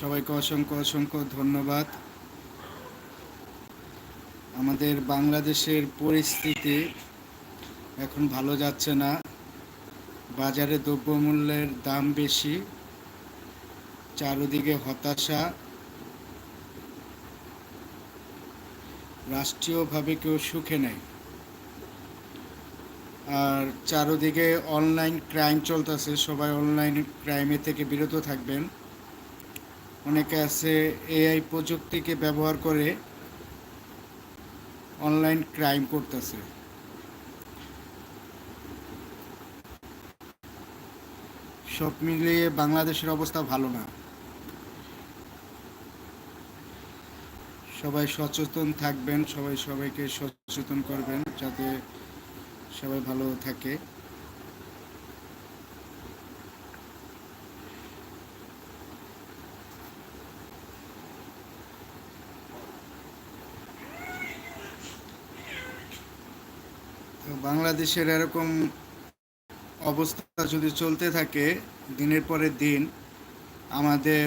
সবাইকে অসংখ্য অসংখ্য ধন্যবাদ। আমাদের বাংলাদেশের পরিস্থিতি এখন ভালো যাচ্ছে না। বাজারে দ্রব্যমূল্যের দাম বেশি, চারদিকে হতাশা। রাষ্ট্রীয়ভাবে কেউ সুখে নেই। আর চারদিকে অনলাইন ক্রাইম চলতেছে, সবাই অনলাইন ক্রাইমে থেকে বিরত থাকবেন। অনেকে আছে এআই প্রযুক্তিকে ব্যবহার করে অনলাইন ক্রাইম করতেছে। সব মিলিয়ে বাংলাদেশের অবস্থা ভালো না। সবাই সচেতন থাকবেন, সবাই সবাইকে সচেতন করবেন যাতে সবাই ভালো থাকে। বাংলাদেশের এরকম অবস্থা যদি চলতে থাকে, দিনের পরে দিন, আমাদের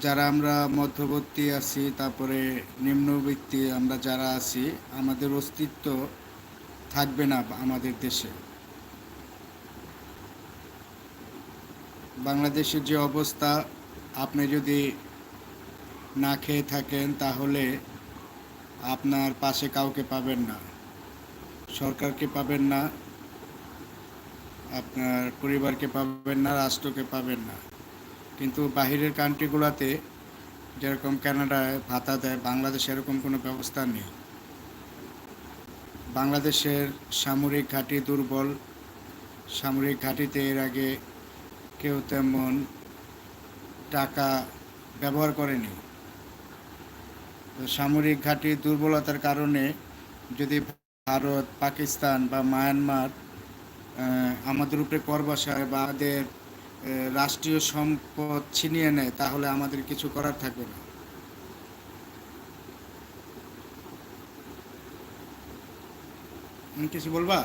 যারা আমরা মধ্যবর্তী আছি, তারপরে নিম্নবিত্তি আমরা যারা আছি, আমাদের অস্তিত্ব থাকবে না আমাদের দেশে। বাংলাদেশের যে অবস্থা, আপনি যদি না খেয়ে থাকেন, তাহলে আপনার পাশে কাউকে পাবেন না। সরকারকে পাবেন না। আপনার পরিবারকে পাবেন না, রাষ্ট্রকে পাবেন না। কিন্তু বাহিরের কান্ট্রিগুলোতে যেরকম কানাডায় ভাতা দেয়, বাংলাদেশে এরকম কোনো ব্যবস্থা নেই। বাংলাদেশের সামরিক ঘাঁটি দুর্বল। সামরিক ঘাঁটিতে এর আগে কেউ তেমন টাকা ব্যবহার করেনি। সামরিক ঘাঁটির দুর্বলতার কারণে যদি ভারত, পাকিস্তান বা মায়ানমার আমাদের উপরে কর বসায় বা আমাদের রাষ্ট্রীয় সম্পদ ছিনিয়ে নেয়, তাহলে আমাদের কিছু করার থাকবে না। কিছু বলবা?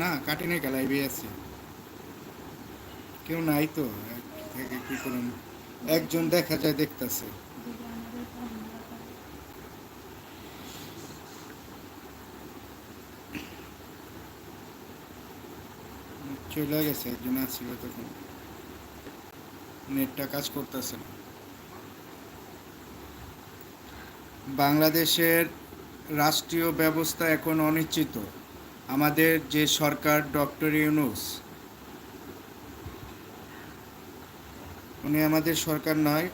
না, কাটিনে গেলাই আছে কেউ নাই তো? কি করুন? একজন দেখা যায়, দেখতেছে। চলে গেছে, একজন আসছিল তখন। নেটটা কাজ করতেছে বাংলাদেশের রাষ্ট্রীয় ব্যবস্থা এখন অনিশ্চিত। আমাদের যে সরকার, ডক্টর ইউনুস উনি আমাদের সরকার নয়,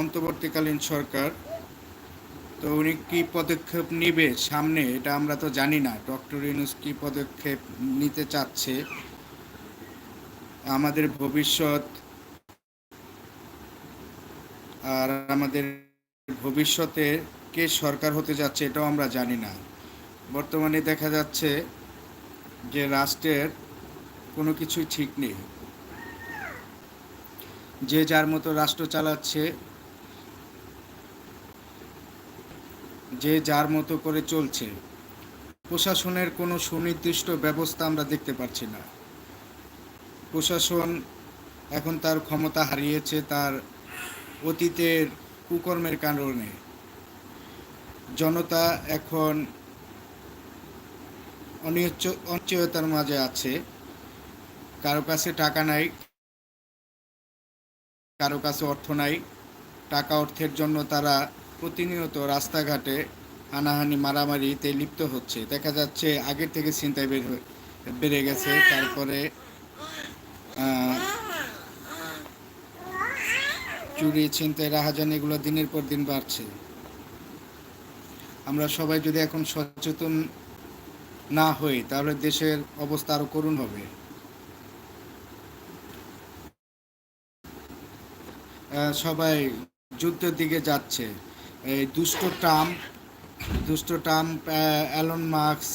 অন্তর্বর্তীকালীন সরকার। তো উনি কি পদক্ষেপ নেবে সামনে, এটা আমরা তো জানি না। ডক্টর ইউনুস কি পদক্ষেপ নিতে চাচ্ছে? আমাদের ভবিষ্যৎ আর আমাদের ভবিষ্যতে কে সরকার হতে যাচ্ছে, এটাও আমরা জানি না। বর্তমানে দেখা যাচ্ছে যে রাষ্ট্রের কোনো কিছুই ঠিক নেই। যে যার মতো রাষ্ট্র চালাচ্ছে, যে যার মতো করে চলছে, প্রশাসনের কোনো সুনির্দিষ্ট ব্যবস্থা আমরা দেখতে পাচ্ছি না। প্রশাসন এখন তার ক্ষমতা হারিয়েছে তার অতীতের কুকর্মের কারণে। জনতা এখন অনিশ্চয়তার মাঝে আছে, কারও কাছে টাকা নাই। কারও কাছে অর্থ নাই, টাকা অর্থের জন্য তারা প্রতিনিয়ত রাস্তাঘাটে হানাহানি, মারামারিতে লিপ্ত হচ্ছে। দেখা যাচ্ছে আগের থেকে চিন্তায় বের বেড়ে গেছে, তারপরে চুরি, ছিনতাই, রাহাজানি এগুলো দিনের পর দিন বাড়ছে। আমরা সবাই যদি এখন সচেতন না হই, তাহলে দেশের অবস্থা আরও করুণ হবে। সবাই যুদ্ধের দিকে যাচ্ছে। এই দুষ্ট ট্রাম্প দুষ্ট ট্রাম্প অ্যালন মার্কস